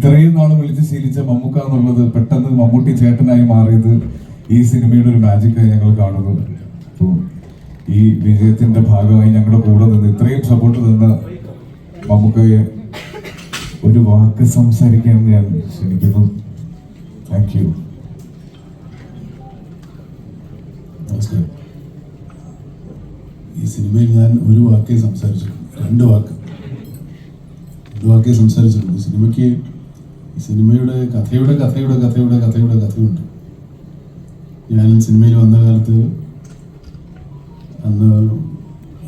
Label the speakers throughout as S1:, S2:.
S1: ഇത്രയും നാൾ വിളിച്ച് ശീലിച്ച മമ്മൂക്ക എന്നുള്ളത് പെട്ടെന്ന് മമ്മൂട്ടി ചേട്ടനായി മാറിയത് ഈ സിനിമയുടെ ഒരു മാജിക്കായി ഞങ്ങൾ കാണുന്നു. അപ്പോൾ ഈ വിജയത്തിന്റെ ഭാഗമായി ഞങ്ങളുടെ കൂടെ നിന്ന് ഇത്രയും സപ്പോർട്ട് തന്ന മമ്മൂക്കയെ ഒരു വാക്ക് സംസാരിക്കാൻ ഞാൻ ക്ഷണിക്കുന്നു. താങ്ക് യു
S2: ഈ സിനിമയിൽ ഞാൻ ഒരു വാക്കേ സംസാരിച്ചു രണ്ട് വാക്ക്. രണ്ട് വാക്കേ സംസാരിച്ചിട്ടുണ്ട്. സിനിമയ്ക്ക് സിനിമയുടെ കഥയുടെ കഥയുടെ കഥയുടെ കഥയുടെ കഥയുണ്ട്. ഞാൻ സിനിമയിൽ വന്ന കാലത്ത് അന്ന്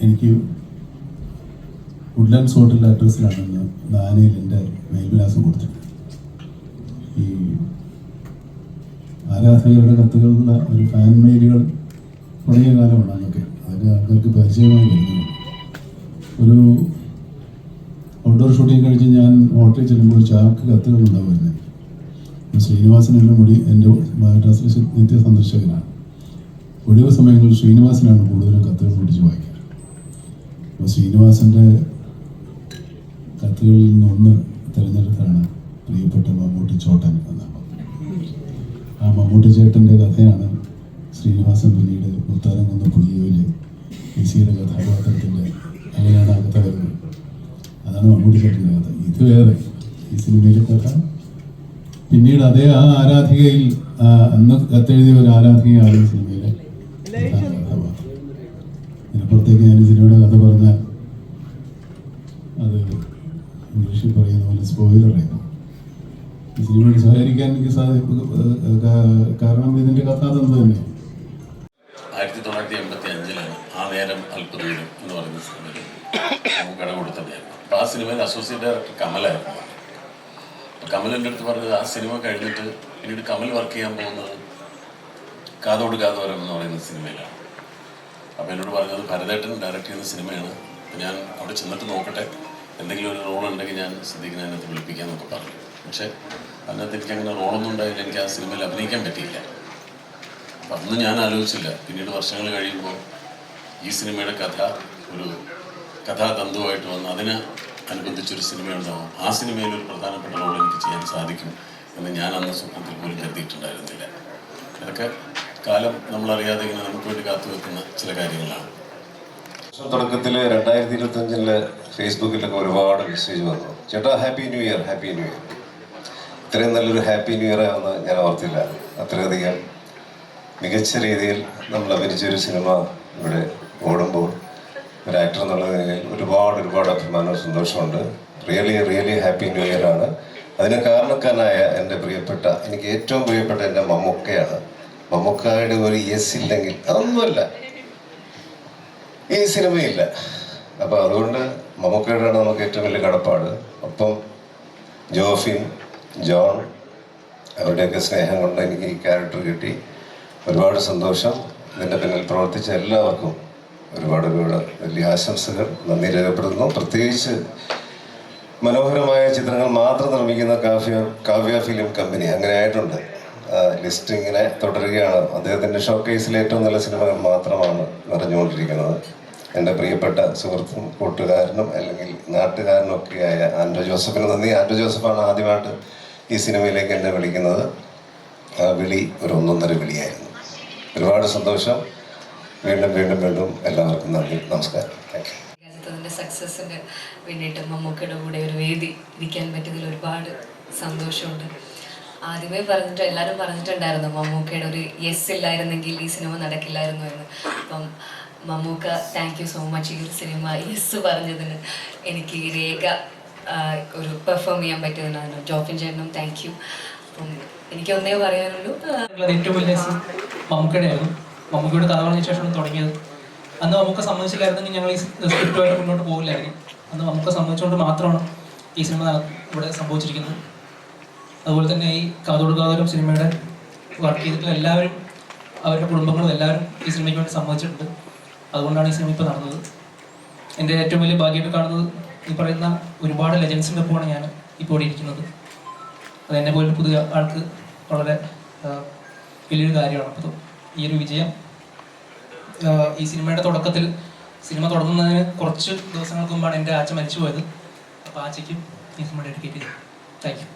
S2: എനിക്ക് വുഡ്ലാൻഡ്സ് ഹോട്ടൽ അഡ്രസ്സിലാണ് നാനയിൽ എന്റെ മേൽവിലാസം കൊടുത്തിട്ട് ഈ ആരാധകരുടെ കത്തുകൾ ഒരു ഫാൻ മെയിലുകൾ തുടങ്ങിയ കാലമാണ് അന്നൊക്കെ. അതൊക്കെ ആൾക്കാർക്ക് പരിചയമായി വരുന്നത് ഒരു ഹോട്ടലിൽ ചെല്ലുമ്പോൾ ഒരു ചാക്ക് ശ്രീനിവാസൻ എന്റെ മുടി എന്റെ മദ്രാസിലെ നിത്യ സന്ദർശകനാണ്. ഒഴിവ് സമയങ്ങളിൽ ശ്രീനിവാസനാണ് കൂടുതലും കത്തുകൾ പിടിച്ച് വായിക്കുക അപ്പോൾ ശ്രീനിവാസന്റെ കത്തുകളിൽ നിന്നൊന്ന് തിരഞ്ഞെടുത്താണ് പ്രിയപ്പെട്ട മമ്മൂട്ടി ചോട്ടൻ എന്ന ആ മമ്മൂട്ടി ചേട്ടന്റെ കഥയാണ് ശ്രീനിവാസൻ പിന്നീട് മുത്താരം കുന്ന ഈ ലിസിയുടെ കഥാപാത്രത്തിന്റെ അങ്ങനെയാണ് ആ കഥ വരുന്നത്. അതാണ് മമ്മൂട്ടി കഥ ഇത് വേറെ. ഈ സിനിമയിലെ കഥ പിന്നീട് അതേ ആ ആരാധികയിൽ അന്ന് കത്തെഴുതിയ ഒരു ആരാധികയാണ് ഈ സിനിമയിലെ. അതിനപ്പുറത്തേക്ക് ഞാൻ ഈ സിനിമയുടെ കഥ പറഞ്ഞാൽ അത് ഇംഗ്ലീഷിൽ പറയുന്ന പോലെ സ്പോയിലർ ആയിരുന്നു. ഈ സിനിമയിൽ സഹകരിക്കാൻ എനിക്ക് സാധിക്കും. കാരണം ഇതിന്റെ കഥ തന്നെയാണ്
S3: അഞ്ചിലാണ് ആ നേരം അല്പദൂരം എന്ന് പറയുന്ന സിനിമയിൽ നമുക്ക് കട കൊടുത്തതായിരുന്നു. അപ്പോൾ ആ സിനിമയിൽ അസോസിയേറ്റ് ഡയറക്ടർ കമലായിരുന്നു. അപ്പം കമൽ എന്റെ അടുത്ത് പറഞ്ഞത് ആ സിനിമ കഴിഞ്ഞിട്ട് പിന്നീട് കമൽ വർക്ക് ചെയ്യാൻ പോകുന്നത് കാതോട് കാതോരം എന്ന് പറയുന്ന സിനിമയിലാണ്. അപ്പോൾ എന്നോട് പറഞ്ഞത് ഭരതേട്ടൻ ഡയറക്റ്റ് ചെയ്യുന്ന സിനിമയാണ്. അപ്പം ഞാൻ അവിടെ ചെന്നിട്ട് നോക്കട്ടെ. എന്തെങ്കിലും ഒരു റോൾ ഉണ്ടെങ്കിൽ ഞാൻ സിദ്ദീഖിനെ അതിനകത്ത് വിളിപ്പിക്കാമെന്നൊക്കെ പറഞ്ഞു. പക്ഷേ അതിനകത്ത് എനിക്ക് അങ്ങനെ റോളൊന്നും ഉണ്ടായില്ല. എനിക്ക് ആ സിനിമയിൽ അഭിനയിക്കാൻ പറ്റിയില്ല. അപ്പം അന്ന് ഞാൻ ആലോചിച്ചില്ല. പിന്നീട് വർഷങ്ങൾ കഴിയുമ്പോൾ ഈ സിനിമയുടെ കഥ ഒരു കഥാതന്തുവായിട്ട് വന്ന് അതിന് അനുബന്ധിച്ചൊരു സിനിമ ഉണ്ടാവും ആ സിനിമയിൽ ഒരു പ്രധാനപ്പെട്ട റോൾ എനിക്ക് ചെയ്യാൻ സാധിക്കും എന്ന് ഞാൻ അന്ന് സ്വപ്നത്തിൽ പോലും കരുതിയിട്ടുണ്ടായിരുന്നില്ല. അതൊക്കെ കാലം നമ്മളറിയാതെ ഇങ്ങനെ നമുക്ക് വേണ്ടി കാത്തു വെക്കുന്ന ചില കാര്യങ്ങളാണ്.
S4: തുടക്കത്തിൽ രണ്ടായിരത്തി ഇരുപത്തി അഞ്ചിൽ ഫേസ്ബുക്കിലൊക്കെ ഒരുപാട് മെസ്സേജ് വന്നു. ചേട്ടാ happy new year happy new year ഇത്രയും നല്ലൊരു ഹാപ്പി ന്യൂ ഇയർ ആണെന്ന് ഞാൻ ഓർത്തില്ല. അത്രയധികം മികച്ച രീതിയിൽ നമ്മൾ അഭിനയിച്ച ഒരു സിനിമ ഇവിടെ ഓടുമ്പോൾ ഒരു ആക്ടർ എന്നുള്ള നിലയിൽ ഒരുപാട് ഒരുപാട് അഭിമാനവും സന്തോഷമുണ്ട് really really happy new year ആണ്. അതിന് കാരണക്കാരനായ എന്റെ പ്രിയപ്പെട്ട എനിക്ക് ഏറ്റവും പ്രിയപ്പെട്ട എന്റെ മമ്മൂക്കയാണ്. മമ്മൊക്കായുടെ ഒരു യെസ് ഇല്ലെങ്കിൽ അതൊന്നുമല്ല. ഈ സിനിമയില്ല. അപ്പോൾ അതുകൊണ്ട് മമ്മൂക്കയോടാണ് നമുക്ക് ഏറ്റവും വലിയ കടപ്പാട്. ഒപ്പം ജോഫിൻ ജോൺ അവരുടെയൊക്കെ സ്നേഹം കൊണ്ട് എനിക്ക് ഈ ക്യാരക്ടർ കിട്ടി. ഒരുപാട് സന്തോഷം. ഇതിന്റെ പിന്നിൽ പ്രവർത്തിച്ച എല്ലാവർക്കും ഒരുപാട് ഒരുപാട് വലിയ ആശംസകൾ. നന്ദി രേഖപ്പെടുത്തുന്നു. പ്രത്യേകിച്ച് മനോഹരമായ ചിത്രങ്ങൾ മാത്രം നിർമ്മിക്കുന്ന കാവ്യ കാവ്യ ഫിലിം കമ്പനി അങ്ങനെ ആയിട്ടുണ്ട്. ലിസ്റ്റ് ഇങ്ങനെ തുടരുകയാണ്. അദ്ദേഹത്തിന്റെ ഷോ കേസിലെ ഏറ്റവും നല്ല സിനിമകൾ മാത്രമാണ് നിറഞ്ഞുകൊണ്ടിരിക്കുന്നത്. എന്റെ പ്രിയപ്പെട്ട സുഹൃത്തും കൂട്ടുകാരനും അല്ലെങ്കിൽ നാട്ടുകാരനും ഒക്കെയായ ആൻഡ്രോ ജോസഫിന് നന്ദി. ആൻഡ്രോ ജോസഫാണ് ആദ്യമായിട്ട് ഈ സിനിമയിലേക്ക് എന്നെ വിളിക്കുന്നത്. ആ വിളി ഒരു ഒന്നൊന്നര വിളിയായിരുന്നു. ഒരുപാട് സന്തോഷം. വീണ്ടും വീണ്ടും വീണ്ടും എല്ലാവർക്കും നന്ദി. നമസ്കാരം. താങ്ക് യു
S5: രാജ്യത്തതിന്റെ സക്സസ്സിന് വേണ്ടിയിട്ട് മമ്മൂക്കയുടെ കൂടെ ഒരു വേദി ഇരിക്കാൻ പറ്റിയതിൽ ഒരുപാട് സന്തോഷമുണ്ട്. ആദ്യമേ പറഞ്ഞിട്ട് എല്ലാവരും പറഞ്ഞിട്ടുണ്ടായിരുന്നു മമ്മൂക്കയുടെ ഒരു യെസ് ഇല്ലായിരുന്നെങ്കിൽ ഈ സിനിമ നടക്കില്ലായിരുന്നു എന്ന്. അപ്പം Mammookka thank you so much ഈ ഒരു സിനിമ യെസ് പറഞ്ഞതിന് എനിക്ക് രേഖ ഒരു പെർഫോം ചെയ്യാൻ പറ്റിയതിനാണ് ജോഫിൻ ചേട്ടനും താങ്ക് യു അപ്പം എനിക്ക് ഒന്നേ പറയാനുള്ളൂ.
S6: സി മമ്മൂക്കയുടെ കഥ പറഞ്ഞ ശേഷമാണ് തുടങ്ങിയത്. അന്ന് മമ്മൂക്ക സമ്മതിച്ചില്ലായിരുന്നെങ്കിൽ ഞങ്ങൾ ഈ സ്ക്രിപ്റ്റുമായിട്ട് മുന്നോട്ട് പോകില്ലായിരുന്നു അന്ന് മമ്മൂക്ക സമ്മതിച്ചുകൊണ്ട് മാത്രമാണ് ഈ സിനിമ ഇവിടെ സംഭവിച്ചിരിക്കുന്നത്. അതുപോലെ തന്നെ ഈ കാതോട് കാതോരം സിനിമയുടെ വർക്ക് ചെയ്തിട്ടുള്ള എല്ലാവരും അവരുടെ കുടുംബങ്ങളും എല്ലാവരും ഈ സിനിമയ്ക്ക് വേണ്ടി സമ്മതിച്ചിട്ടുണ്ട്. അതുകൊണ്ടാണ് ഈ സിനിമ ഇപ്പോൾ നടന്നത്. എന്റെ ഏറ്റവും വലിയ ഭാഗ്യമായിട്ട് കാണുന്നത് ഈ പറയുന്ന ഒരുപാട് ലെജൻസിന്റെ ഒപ്പമാണ് ഞാൻ ഇപ്പോൾ ഇവിടെ ഇരിക്കുന്നത്. അത് എന്നെ പോലെ പുതിയ ആൾക്ക് വളരെ വലിയൊരു കാര്യമാണ്. അപ്പോൾ ഈ ഒരു വിജയം ഈ സിനിമയുടെ തുടക്കത്തിൽ സിനിമ തുടങ്ങുന്നതിന് കുറച്ച് ദിവസങ്ങൾക്ക് മുമ്പാണ് എന്റെ ആച്ച മരിച്ചു പോയത് അപ്പോൾ ആച്ചയ്ക്കും ഈ സിനിമ ഡെഡിക്കേറ്റ് ചെയ്തു. Thank you.